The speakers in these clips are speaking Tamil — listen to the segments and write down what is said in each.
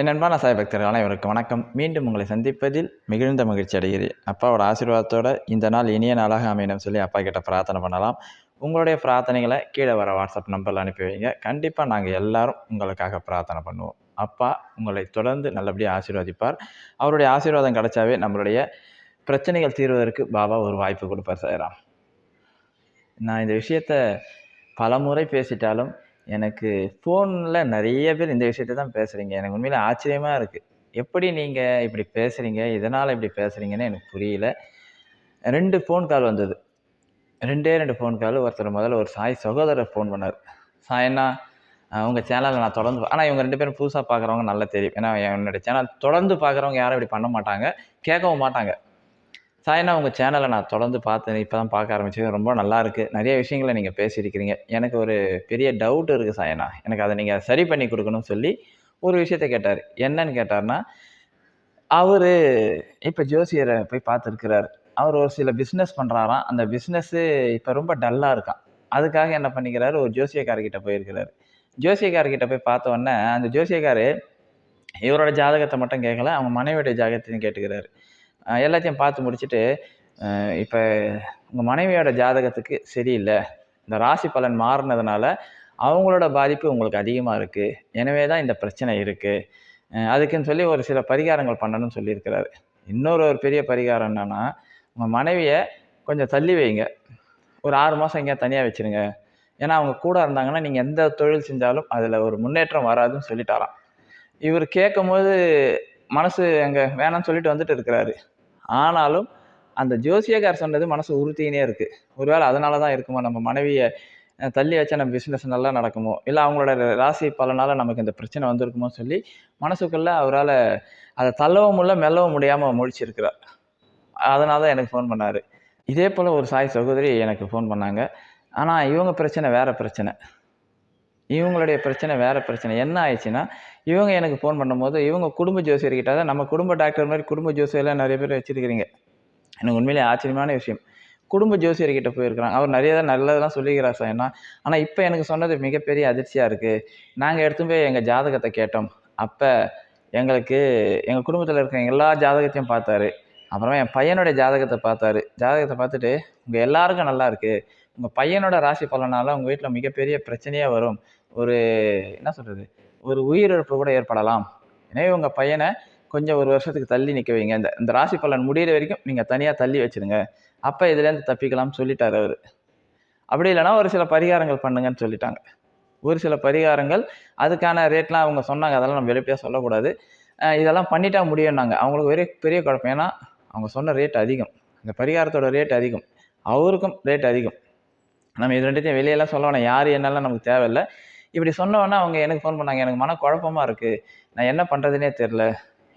என் அன்பான சாய் பக்தர்கள் அனைவருக்கும் வணக்கம். மீண்டும் உங்களை சந்திப்பதில் மிகுந்த மகிழ்ச்சி அடைகிறேன். அப்பாவோட ஆசீர்வாதத்தோடு இந்த நாள் இனிய நாளாக அமையணும்னு சொல்லி அப்பா கிட்ட பிரார்த்தனை பண்ணலாம். உங்களுடைய பிரார்த்தனைகளை கீழே வர வாட்ஸ்அப் நம்பரில் அனுப்பி வைங்க. கண்டிப்பாக நாங்கள் எல்லாரும் உங்களுக்காக பிரார்த்தனை பண்ணுவோம். அப்பா உங்களை தொடர்ந்து நல்லபடியாக ஆசீர்வதிப்பார். அவருடைய ஆசீர்வாதம் கிடைச்சாவே நம்மளுடைய பிரச்சனைகள் தீர்வதற்கு பாபா ஒரு வாய்ப்பு கொடுப்பார் சாய்ராம். நான் இந்த விஷயத்தை பல முறை பேசிட்டாலும் எனக்கு ஃபோனில் நிறைய பேர் இந்த விஷயத்தை தான் பேசுகிறீங்க எனக்கு உண்மையில் ஆச்சரியமாக இருக்குது எப்படி நீங்கள் இப்படி பேசுகிறீங்க இதனால் இப்படி பேசுகிறீங்கன்னு எனக்கு புரியல. ரெண்டு ஃபோன் கால் வந்தது. ரெண்டே ரெண்டு ஃபோன் கால் ஒருத்தர் முதல்ல ஒரு சாய் சகோதரர் ஃபோன் பண்ணார். சாயண்ணா உங்கள் சேனலில் நான் தொடர்ந்து ஆனால் இவங்க ரெண்டு பேரும் புதுசாக பார்க்குறவங்க நல்லா தெரியும். ஏன்னா என்னோடய சேனல் தொடர்ந்து பார்க்குறவங்க யாரும் இப்படி பண்ண மாட்டாங்க. கேட்கவும் மாட்டாங்க. சாய்னா உங்கள் சேனலை நான் தொடர்ந்து பார்த்தேன். இப்போ தான் பார்க்க ஆரம்பிச்சது ரொம்ப நல்லா இருக்குது நிறைய விஷயங்களை நீங்கள் பேசியிருக்கிறீங்க. எனக்கு ஒரு பெரிய டவுட் இருக்குது சாயனா. எனக்கு அதை நீங்கள் சரி பண்ணி கொடுக்கணும்னு சொல்லி ஒரு விஷயத்த கேட்டார். என்னன்னு கேட்டார்னா அவர் இப்போ ஜோசியரை போய் பார்த்துருக்கிறார். அவர் ஒரு சில பிஸ்னஸ் பண்ணுறாராம் அந்த பிஸ்னஸ்ஸு இப்போ ரொம்ப டல்லாக இருக்கான் அதுக்காக என்ன பண்ணிக்கிறாரு? ஒரு ஜோசியக்காரர்கிட்ட போயிருக்கிறாரு. ஜோசியக்காரர்கிட்ட போய் பார்த்த உடனே அந்த ஜோசியக்கார் இவரோட ஜாதகத்தை மட்டும் கேட்கல அவங்க மனைவியோட ஜாதகத்தையும் கேட்டுக்கிறாரு. எல்லாத்தையும் பார்த்து முடிச்சுட்டு இப்போ உங்கள் மனைவியோட ஜாதகத்துக்கு சரியில்லை. இந்த ராசி பலன் மாறினதுனால அவங்களோட பாதிப்பு உங்களுக்கு அதிகமாக இருக்குது எனவே தான் இந்த பிரச்சனை இருக்குது அதுக்குன்னு சொல்லி ஒரு சில பரிகாரங்கள் பண்ணணும்னு சொல்லியிருக்கிறாரு. இன்னொரு ஒரு பெரிய பரிகாரம் என்னென்னா உங்கள் மனைவியை கொஞ்சம் தள்ளி வைங்க. ஒரு ஆறு மாதம் எங்கேயா தனியாக வச்சுருங்க. ஏன்னா அவங்க கூட இருந்தாங்கன்னா நீங்கள் எந்த தொழில் செஞ்சாலும் அதில் ஒரு முன்னேற்றம் வராதுன்னு சொல்லிட்டாராம். இவர் கேட்கும்போது மனசு அங்கே வேணாம்னு சொல்லிட்டு வந்துட்டு இருக்கிறாரு. ஆனாலும் அந்த ஜோசியக்கார் சொன்னது மனசு உறுத்தினே இருக்குது ஒருவேளை அதனால தான் இருக்குமோ? நம்ம மனைவியை தள்ளி வச்சா நம்ம பிஸ்னஸ் நல்லா நடக்குமோ? இல்லை அவங்களோட ராசி பலனால் நமக்கு இந்த பிரச்சனை வந்திருக்குமோ சொல்லி மனசுக்குள்ளே அவரால் அதை தள்ளவும் முடியல மெல்லவும் முடியாமல் முழிச்சிருக்கிறார். அதனால தான் எனக்கு ஃபோன் பண்ணார். இதே போல் ஒரு சாய் சகோதரி எனக்கு ஃபோன் பண்ணாங்க. ஆனால் இவங்க பிரச்சனை வேறு பிரச்சனை. இவங்களுடைய பிரச்சனை வேறு பிரச்சனை. என்ன ஆயிடுச்சுன்னா இவங்க எனக்கு ஃபோன் பண்ணும்போது இவங்க குடும்ப ஜோசியர்கிட்ட தான் நம்ம குடும்ப டாக்டர் மாதிரி குடும்ப ஜோசியெல்லாம் நிறைய பேர் வச்சுருக்கிறீங்க. எனக்கு உண்மையிலே ஆச்சரியமான விஷயம். குடும்ப ஜோசியர்கிட்ட போயிருக்கிறாங்க. அவர் நிறைய தான் நல்லதெல்லாம் சொல்லிக்கிறார் சார். என்ன? ஆனால் இப்போ எனக்கு சொன்னது மிகப்பெரிய அதிர்ச்சியாக இருக்குது நாங்கள் எடுத்து போய் எங்கள் ஜாதகத்தை கேட்டோம். அப்போ எங்களுக்கு எங்கள் குடும்பத்தில் இருக்கிற எல்லா ஜாதகத்தையும் பார்த்தாரு. அப்புறமா என் பையனுடைய ஜாதகத்தை பார்த்தாரு. ஜாதகத்தை பார்த்துட்டு உங்கள் எல்லாருக்கும் நல்லா இருக்குது உங்கள் பையனோட ராசி பலனால உங்கள் வீட்டில் மிகப்பெரிய பிரச்சனையாக வரும். ஒரு என்ன சொல்கிறது ஒரு உயிரிழப்பு கூட ஏற்படலாம். எனவே உங்கள் பையனை கொஞ்சம் ஒரு வருஷத்துக்கு தள்ளி நிற்க வைங்க. இந்த இந்த ராசி பலன் முடியிற வரைக்கும் நீங்கள் தனியாக தள்ளி வச்சுருங்க. அப்போ இதுலேருந்து தப்பிக்கலாம்னு சொல்லிட்டார் அவர். அப்படி இல்லைன்னா ஒரு சில பரிகாரங்கள் பண்ணுங்கன்னு சொல்லிட்டாங்க. ஒரு சில பரிகாரங்கள் அதுக்கான ரேட்லாம் அவங்க சொன்னாங்க. அதெல்லாம் நம்ம வெளிப்படையாக சொல்லக்கூடாது. இதெல்லாம் பண்ணிட்டா முடியும்னாங்க. அவங்களுக்கு ஒரே பெரிய குழப்பம். ஏன்னா அவங்க சொன்ன ரேட் அதிகம். அந்த பரிகாரத்தோட ரேட் அதிகம். அவருக்கும் ரேட் அதிகம். நம்ம இது ரெண்டுத்தையும் வெளியெல்லாம் சொல்ல வேணாம் யார் என்னெல்லாம் நமக்கு தேவையில்லை. இப்படி சொன்னோன்னே அவங்க எனக்கு ஃபோன் பண்ணாங்க. எனக்கு மன குழப்பமா இருக்குது நான் என்ன பண்ணுறதுனே தெரில.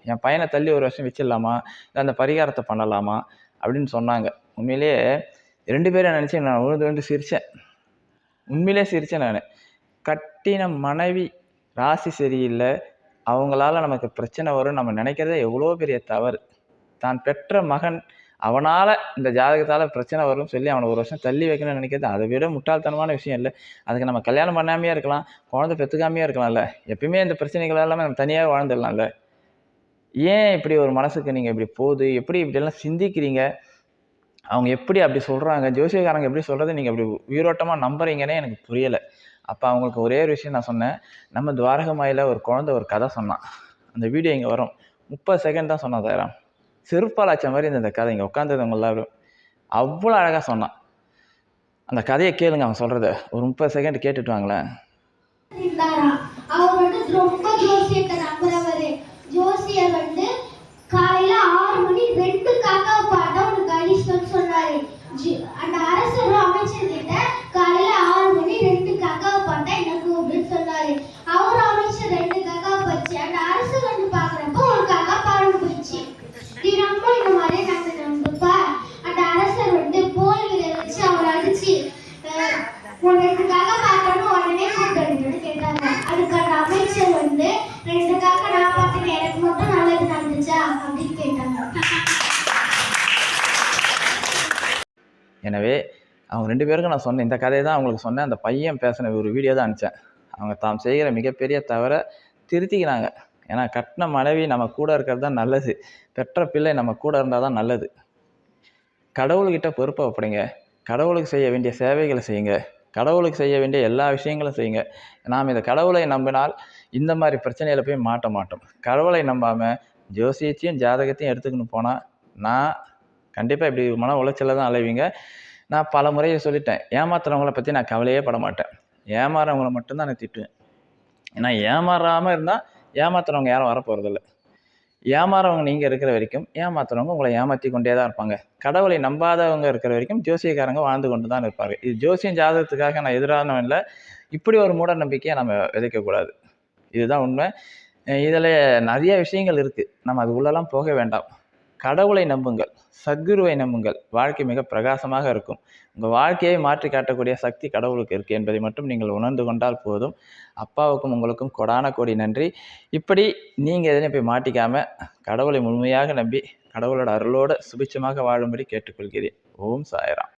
என் பையனை தள்ளி ஒரு வருஷம் வச்சிடலாமா? இல்லை அந்த பரிகாரத்தை பண்ணலாமா? அப்படின்னு சொன்னாங்க. உண்மையிலேயே ரெண்டு பேரும் நினச்சி நான் விழுந்து விழுந்து சிரித்தேன் உண்மையிலே சிரித்தேன் நான். கட்டின மனைவி ராசி சரியில்லை. அவங்களால நமக்கு பிரச்சனை வரும். நம்ம நினைக்கிறதே எவ்வளோ பெரிய தவறு. தான் பெற்ற மகன் அவனால் இந்த ஜாதகத்தால் பிரச்சனை வரும்னு சொல்லி அவனை ஒரு வருஷம் தள்ளி வைக்கணும்னு நினைக்கிறது அதை விட முட்டாள்தனமான விஷயம் இல்லை. அதுக்கு நம்ம கல்யாணம் பண்ணாமையே இருக்கலாம் குழந்தை பெற்றுக்காமையே இருக்கலாம்ல. எப்பயுமே இந்த பிரச்சனைகள் எல்லாமே நம்ம தனியாக வாழ்ந்துடலாம்ல. ஏன் இப்படி ஒரு மனசுக்கு நீங்கள் இப்படி போகுது? எப்படி இப்படியெல்லாம் சிந்திக்கிறீங்க? அவங்க எப்படி அப்படி சொல்கிறாங்க ஜோசியக்காரங்க எப்படி சொல்கிறது நீங்கள் அப்படி உயிரோட்டமாக நம்புறீங்கன்னே எனக்கு புரியலை. அப்போ அவங்களுக்கு ஒரே ஒரு விஷயம் நான் சொன்னேன். நம்ம துவாரகமாயில் ஒரு குழந்தை ஒரு கதை சொன்னான். அந்த வீடியோ இங்கே வரும். முப்பது செகண்ட் தான் சொன்னான் தயாராம். செருப்பால் அச்ச மாதிரி இந்த கதை. இங்கே உட்காந்துருந்தவங்க எல்லாரும் அவ்வளோ அழகாக சொன்னான். அந்த கதையை கேளுங்க அவன் சொல்கிறத ஒரு முப்பது செகண்ட் கேட்டுட்டு வாங்களேன். எனவே அவங்க ரெண்டு பேருக்கும் நான் சொன்னேன் இந்த கதையை தான் அவங்களுக்கு சொன்னேன் அந்த பையன் பேசின ஒரு வீடியோ தான் அனுப்பிச்சேன். அவங்க தாம் செய்கிற மிகப்பெரிய தவறை திருத்திக்கிறாங்க ஏன்னா கட்டின மனைவி நம்ம கூட இருக்கிறது தான் நல்லது பெற்ற பிள்ளை நம்ம கூட இருந்தால் தான் நல்லது. கடவுள்கிட்ட பொறுப்பை ஒப்படைங்க கடவுளுக்கு செய்ய வேண்டிய சேவைகளை செய்யுங்க கடவுளுக்கு செய்ய வேண்டிய எல்லா விஷயங்களும் செய்யுங்க. நாம் இந்த கடவுளை நம்பினால் இந்த மாதிரி பிரச்சனையில் போய் மாட்ட மாட்டோம். கடவுளை நம்பாமல் ஜோசியத்தையும் ஜாதகத்தையும் எடுத்துக்கின்னு போனால் நான் கண்டிப்பாக இப்படி மன உளைச்சலில் தான் அலைவீங்க. நான் பல முறையை சொல்லிட்டேன் ஏமாத்துறவங்கள பற்றி நான் கவலையே பட மாட்டேன். ஏமாறவங்கள மட்டும்தான் நான் திட்டுவேன். ஏன்னா ஏமாறாமல் இருந்தால் ஏமாத்துறவங்க யாரும் வரப்போகிறதில்ல ஏமாறவங்க நீங்கள் இருக்கிற வரைக்கும் ஏமாத்துறவங்க உங்களை ஏமாற்றி கொண்டே தான் இருப்பாங்க. கடவுளை நம்பாதவங்க இருக்கிற வரைக்கும் ஜோசியக்காரங்க வாழ்ந்து கொண்டு தான் இருப்பாங்க. இது ஜோசியம் ஜாதகத்துக்காக நான் எதிரானவன் இல்லை. இப்படி ஒரு மூட நம்பிக்கையை நம்ம விதைக்கக்கூடாது இதுதான் உண்மை. இதில் நிறைய விஷயங்கள் இருக்குது நம்ம அது உள்ளெல்லாம் போக வேண்டாம். கடவுளை நம்புங்கள் சத்குருவை நம்புங்கள். வாழ்க்கை மிக பிரகாசமாக இருக்கும். உங்கள் வாழ்க்கையை மாற்றி காட்டக்கூடிய சக்தி கடவுளுக்கு இருக்குது என்பதை மட்டும் நீங்கள் உணர்ந்து கொண்டால் போதும். அப்பாவுக்கும் உங்களுக்கும் கொடான கோடி நன்றி. இப்படி நீங்கள் எதனையும் போய் மாட்டிக்காமல் கடவுளை முழுமையாக நம்பி கடவுளோட அருளோடு சுபிட்சமாக வாழும்படி கேட்டுக்கொள்கிறேன். ஓம் சாயராம்.